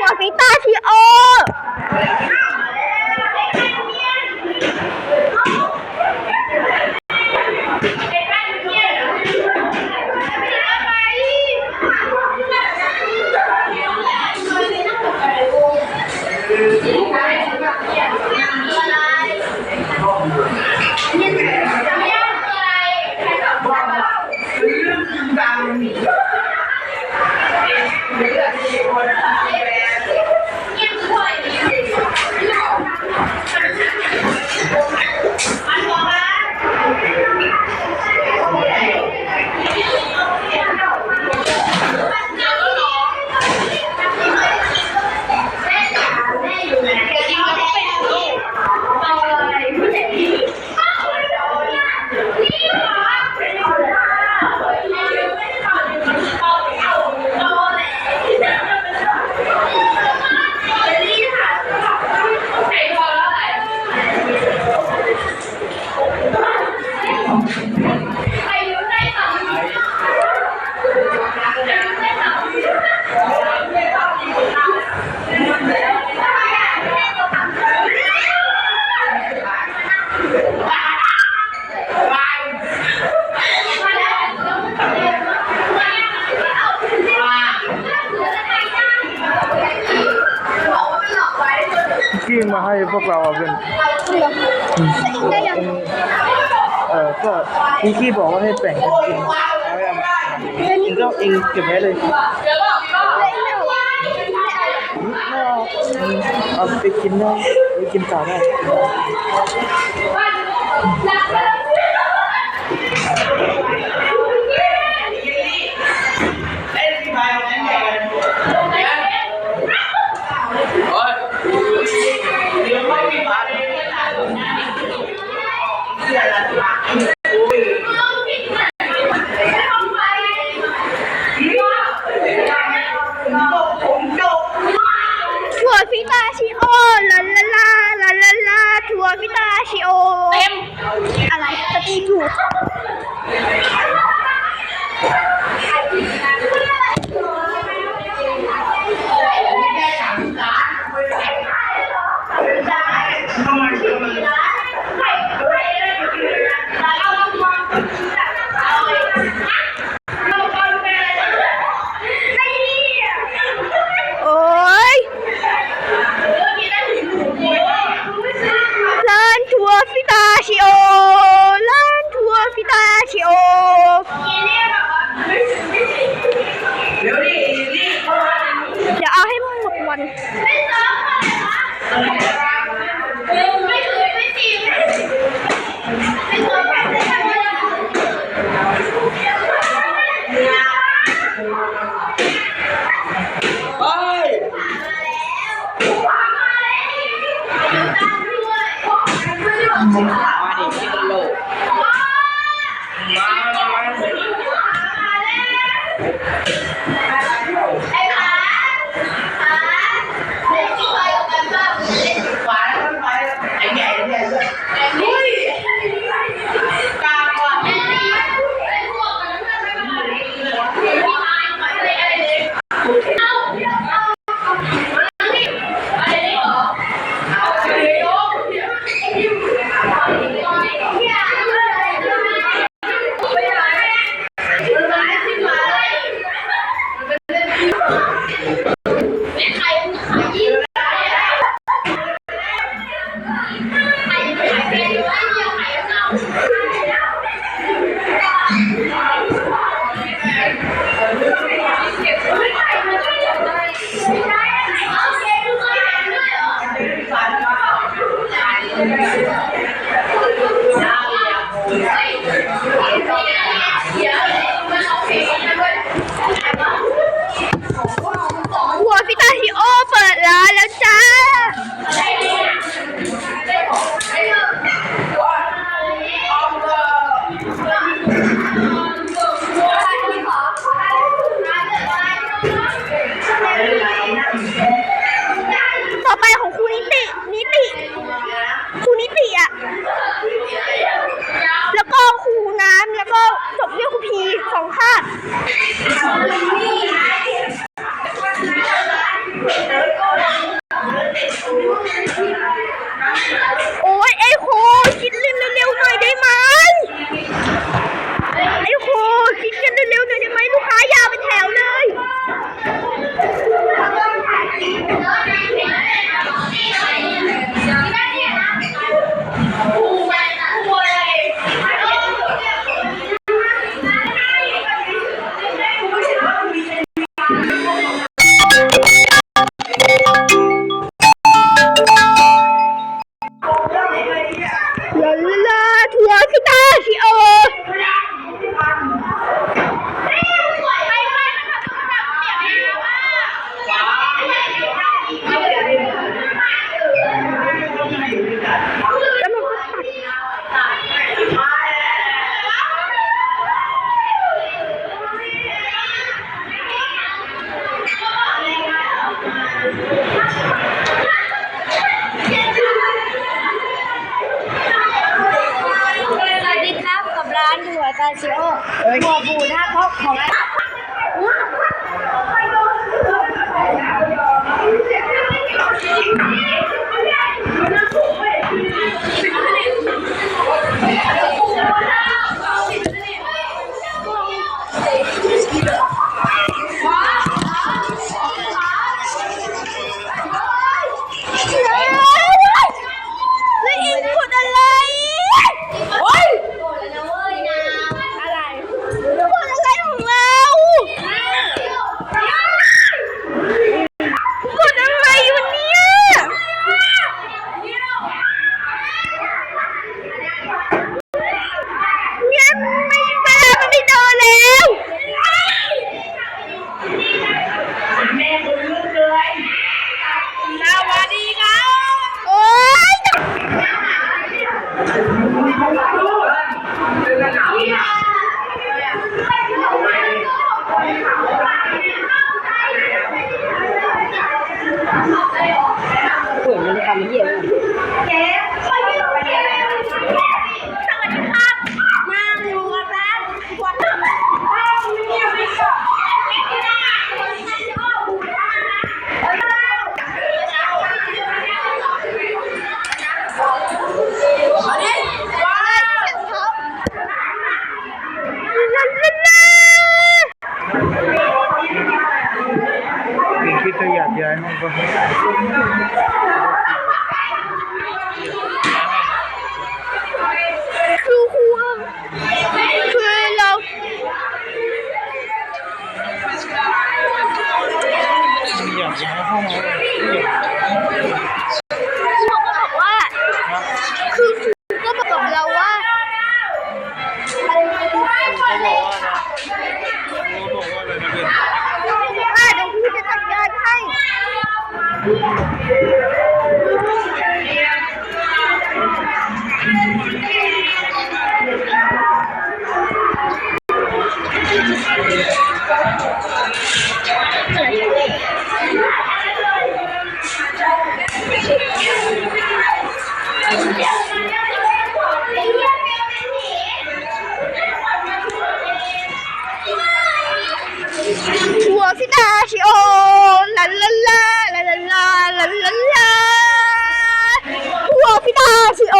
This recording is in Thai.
ถั่วฟิตาชิโอ กี้มาให้พวกเราเป็นได้ยังเออก็พี่กี้บอกว่าให้แบ่งกันกินเอาไว้เอามาเองก็เองเก็บไว้เลยเอาไปกินได้ไปกินต่อได้ ของข้า หัวบูดนะเพราะของ ¡Gracias! เครียดเยอะมันก็คือคือเราอยากย้ายห้อง 起哦，啦啦啦啦啦啦啦啦啦，我的大起哦。